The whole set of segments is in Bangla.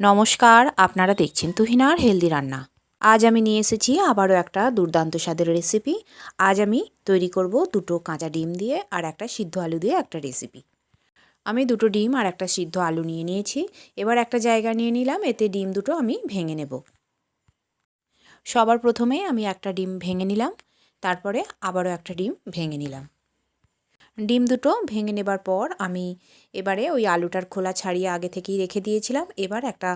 নমস্কার, আপনারা দেখছেন তুহিনার হেলদি রান্না। আজ আমি নিয়ে এসেছি আবারও একটা দুর্দান্ত স্বাদের রেসিপি আজ আমি তৈরি করব দুটো কাঁচা ডিম দিয়ে আর একটা সিদ্ধ আলু দিয়ে একটা রেসিপি আমি দুটো ডিম আর একটা সিদ্ধ আলু নিয়ে নিয়েছি। এবার একটা জায়গা নিয়ে নিলাম, এতে ডিম দুটো আমি ভেঙে নেব। সবার প্রথমে আমি একটা ডিম ভেঙে নিলাম, তারপরে আবারও একটা ডিম ভেঙে নিলাম। ডিম দুটো ভেঙে নেবার পর আমি এবারে ওই আলুটার খোলা ছাড়িয়ে আগে থেকেই রেখে দিয়েছিলাম। এবার একটা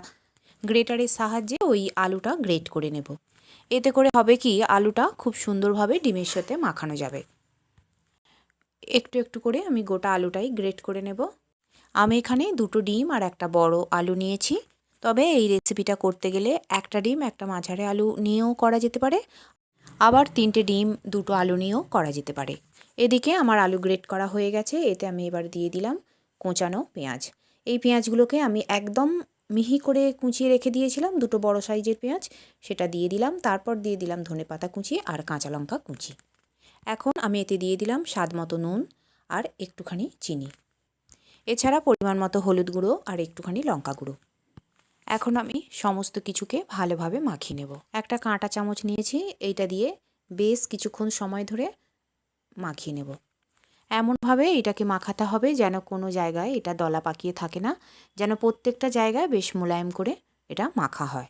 গ্রেটারের সাহায্যে ওই আলুটা গ্রেট করে নেব। এতে করে হবে কি, আলুটা খুব সুন্দরভাবে ডিমের সাথে মাখানো যাবে। একটু একটু করে আমি গোটা আলুটাই গ্রেট করে নেব। আমি এখানে দুটো ডিম আর একটা বড় আলু নিয়েছি। তবে এই রেসিপিটা করতে গেলে একটা ডিম, একটা মাঝারে আলু নিয়েও করা যেতে পারে। আবার তিনটে ডিম, দুটো আলু নিয়েও করা যেতে পারে। এদিকে আমার আলু গ্রেট করা হয়ে গেছে, এতে আমি এবার দিয়ে দিলাম কোঁচানো পেঁয়াজ। এই পেঁয়াজগুলোকে আমি একদম মিহি করে কুচিয়ে রেখে দিয়েছিলাম, দুটো বড় সাইজের পেঁয়াজ, সেটা দিয়ে দিলাম, তারপর দিয়ে দিলাম ধনে পাতা কুচি আর কাঁচা লঙ্কা কুচি। এখন আমি এতে দিয়ে দিলাম স্বাদ মতো নুন আর একটুখানি চিনি। এছাড়া পরিমাণ মতো হলুদ গুঁড়ো আর একটুখানি লঙ্কা গুঁড়ো। এখন আমি সমস্ত কিছুকে ভালোভাবে মাখিয়ে নেব। একটা কাঁটা চামচ নিয়েছি, এইটা দিয়ে বেশ কিছুক্ষণ সময় ধরে মাখিয়ে নেব। এমনভাবে এটাকে মাখাতে হবে যেন কোনো জায়গায় এটা দলা পাকিয়ে থাকে না, যেন প্রত্যেকটা জায়গায় বেশ মোলায়েম করে এটা মাখা হয়।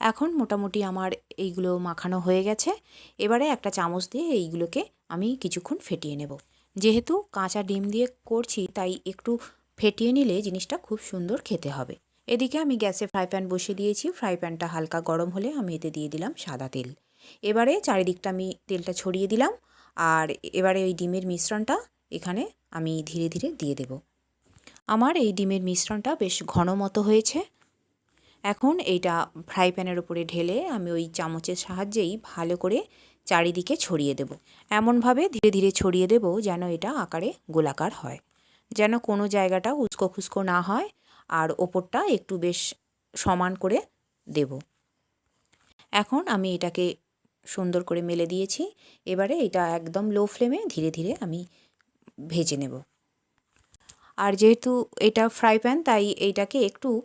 এখন মোটামুটি আমার এইগুলো মাখানো হয়ে গেছে। এবারে একটা চামচ দিয়ে এইগুলোকে আমি কিছুক্ষণ ফেটিয়ে নেব। যেহেতু কাঁচা ডিম দিয়ে করছি, তাই একটু ফেটিয়ে নিলে জিনিসটা খুব সুন্দর খেতে হবে। এদিকে আমি গ্যাসে ফ্রাই প্যান বসিয়ে দিয়েছি। ফ্রাই প্যানটা হালকা গরম হলে আমি এতে দিয়ে দিলাম সাদা তেল। এবারে চারিদিকটা আমি তেলটা ছড়িয়ে দিলাম আর এবারে ওই ডিমের মিশ্রণটা এখানে আমি ধীরে ধীরে দিয়ে দেব। আমার এই ডিমের মিশ্রণটা বেশ ঘন মতো হয়েছে। এখন এইটা ফ্রাই প্যানের উপরে ঢেলে আমি ওই চামচের সাহায্যেই ভালো করে চারিদিকে ছড়িয়ে দেব। এমনভাবে ধীরে ধীরে ছড়িয়ে দেব যেন এটা আকারে গোলাকার হয়। যেন কোনো জায়গাটা উস্কো খুস্কো না হয় আর ওপরটা একটু বেশ সমান করে দেব। এখন আমি এটাকে সুন্দর করে মেলে দিয়েছি। এবারে এটা একদম লো ফ্লেমে ধীরে ধীরে আমি ভেজে নেব। আর যেহেতু এটা ফ্রাই প্যান তাই এইটাকে একটু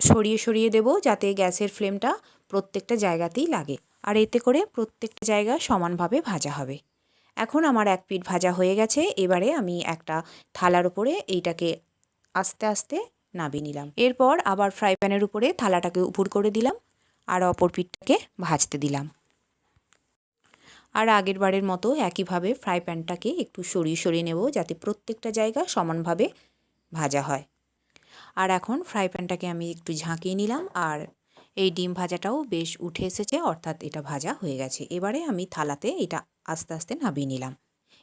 সরিয়ে সরিয়ে দেব যাতে গ্যাসের ফ্লেমটা প্রত্যেকটা জায়গাতেই লাগে। আর এতে করে প্রত্যেকটা জায়গা সমানভাবে ভাজা হবে। এখন আমার এক পিঠ ভাজা হয়ে গেছে। এবারে আমি একটা থালার উপরে এইটাকে আস্তে আস্তে নাবিয়ে নিলাম। এরপর আবার ফ্রাই প্যানের উপরে থালাটাকে উপর করে দিলাম। আর অপর পিঠটাকে ভাজতে দিলাম। আর আগের বারের মতো একইভাবে ফ্রাই প্যানটাকে একটু সরিয়ে সরিয়ে নেব যাতে প্রত্যেকটা জায়গা সমানভাবে ভাজা হয়। আর এখন ফ্রাই প্যানটাকে আমি একটু ঝাঁকিয়ে নিলাম আর এই ডিম ভাজাটাও বেশ উঠে এসেছে, অর্থাৎ এটা ভাজা হয়ে গেছে। এবারে আমি থালাতে এটা আস্তে আস্তে নাবিয়ে নিলাম।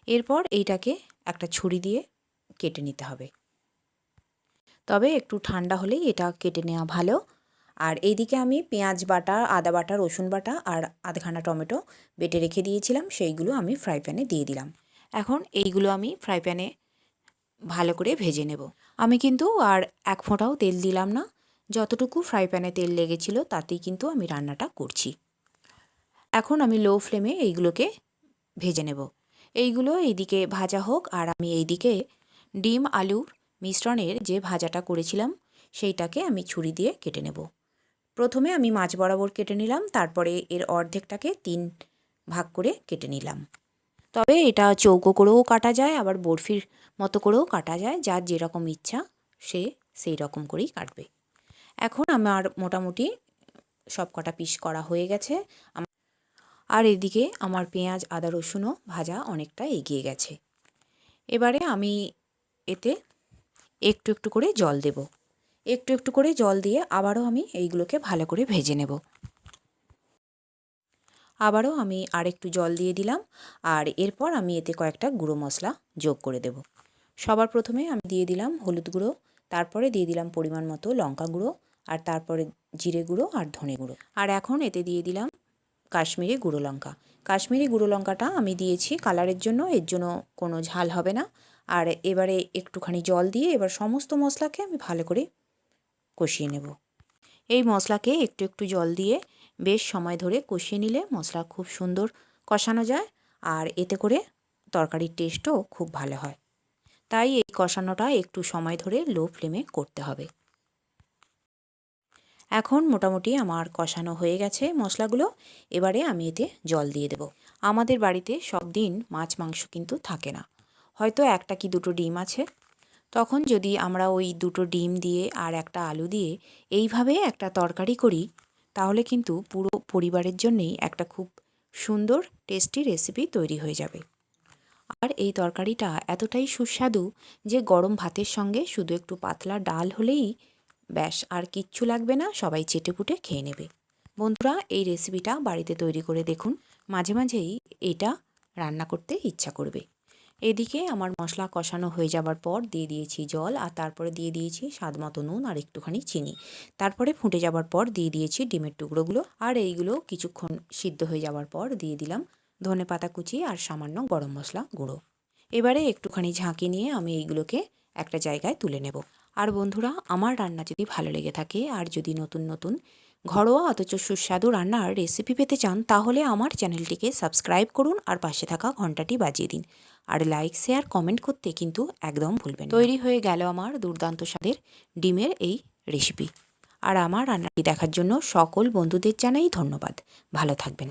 এরপর এইটাকে একটা ছুরি দিয়ে কেটে নিতে হবে। তবে একটু ঠান্ডা হলেই এটা কেটে নেওয়া ভালো। আর এইদিকে আমি পেঁয়াজ বাটা, আদা বাটা, রসুন বাটা আর আধখানা টমেটো বেটে রেখে দিয়েছিলাম। সেইগুলো আমি ফ্রাই প্যানে দিয়ে দিলাম। এখন এইগুলো আমি ফ্রাই প্যানে ভালো করে ভেজে নেব। আমি কিন্তু আর এক ফোঁটাও তেল দিলাম না। যতটুকু ফ্রাই প্যানে তেল লেগেছিল তাতেই কিন্তু আমি রান্নাটা করছি। এখন আমি লো ফ্লেমে এইগুলোকে ভেজে নেব। এইগুলো এইদিকে ভাজা হোক আর আমি এইদিকে ডিম, আলুর মিশ্রণের যে ভাজাটা করেছিলাম সেইটাকে আমি ছুরি দিয়ে কেটে নেব। প্রথমে আমি মাছ বরাবর কেটে নিলাম, তারপরে এর অর্ধেকটাকে তিন ভাগ করে কেটে নিলাম। তবে এটা চৌকো করেও কাটা যায়, আবার বরফির মতো করেও কাটা যায়, যার যেরকম ইচ্ছা সে সেই রকম করেই কাটবে। এখন আমার মোটামুটি সব কটা পিস করা হয়ে গেছে। আর এদিকে আমার পেঁয়াজ, আদা, রসুনও ভাজা অনেকটা এগিয়ে গেছে। এবারে আমি এতে একটু একটু করে জল দেব। একটু একটু করে জল দিয়ে আবারও আমি এইগুলোকে ভালো করে ভেজে নেব। আবারও আমি আরেকটু জল দিয়ে দিলাম আর এরপর আমি এতে কয়েকটা গুঁড়ো মশলা যোগ করে দেব। সবার প্রথমে আমি দিয়ে দিলাম হলুদ গুঁড়ো, তারপরে দিয়ে দিলাম পরিমাণ মতো লঙ্কা গুঁড়ো আর তারপরে জিরে গুঁড়ো আর ধনে গুঁড়ো। আর এখন এতে দিয়ে দিলাম কাশ্মীরি গুঁড়ো লঙ্কা। কাশ্মীরি গুঁড়ো লঙ্কাটা আমি দিয়েছি কালারের জন্য, এর জন্য কোনো ঝাল হবে না। আর এবারে একটুখানি জল দিয়ে এবার সমস্ত মশলাকে আমি ভালো করে কষিয়ে নেব। এই মশলাকে একটু একটু জল দিয়ে বেশ সময় ধরে কষিয়ে নিলে মশলা খুব সুন্দর কষানো যায় আর এতে করে তরকারির টেস্টও খুব ভালো হয়। তাই এই কষানোটা একটু সময় ধরে লো ফ্লেমে করতে হবে। এখন মোটামুটি আমার কষানো হয়ে গেছে মশলাগুলো। এবারে আমি এতে জল দিয়ে দেব। আমাদের বাড়িতে সব দিন মাছ মাংস কিন্তু থাকে না। হয়তো একটা কি দুটো ডিম আছে। তখন যদি আমরা ওই দুটো ডিম দিয়ে আর একটা আলু দিয়ে এইভাবে একটা তরকারি করি, তাহলে কিন্তু পুরো পরিবারের জন্যেই একটা খুব সুন্দর টেস্টি রেসিপি তৈরি হয়ে যাবে। আর এই তরকারিটা এতটাই সুস্বাদু যে গরম ভাতের সঙ্গে শুধু একটু পাতলা ডাল হলেই ব্যাস, আর কিচ্ছু লাগবে না, সবাই চেটেপুটে খেয়ে নেবে। বন্ধুরা, এই রেসিপিটা বাড়িতে তৈরি করে দেখুন। মাঝে মাঝেই এটা রান্না করতে ইচ্ছা করবে। এদিকে আমার মশলা কষানো হয়ে যাবার পর দিয়ে দিয়েছি জল আর তারপরে দিয়ে দিয়েছি স্বাদ মতো নুন আর একটুখানি চিনি। তারপরে ফুটে যাবার পর দিয়ে দিয়েছি ডিমের টুকরোগুলো আর এইগুলো কিছুক্ষণ সিদ্ধ হয়ে যাওয়ার পর দিয়ে দিলাম ধনে পাতা কুচি আর সামান্য গরম মশলা গুঁড়ো। এবারে একটুখানি ঝাঁকি নিয়ে আমি এইগুলোকে একটা জায়গায় তুলে নেব। আর বন্ধুরা, আমার রান্না যদি ভালো লেগে থাকে আর যদি নতুন নতুন ঘরোয়া অথচ সুস্বাদু রান্নার রেসিপি পেতে চান, তাহলে আমার চ্যানেলটিকে সাবস্ক্রাইব করুন আর পাশে থাকা ঘন্টাটি বাজিয়ে দিন। আর লাইক শেয়ার কমেন্ট করতে কিন্তু একদম ভুলবেন তৈরি হয়ে গেল আমার দুর্দান্ত স্বাদের ডিমের এই রেসিপি আর আমার রান্নাটি দেখার জন্য সকল বন্ধুদের জানাই ধন্যবাদ। ভালো থাকবেন।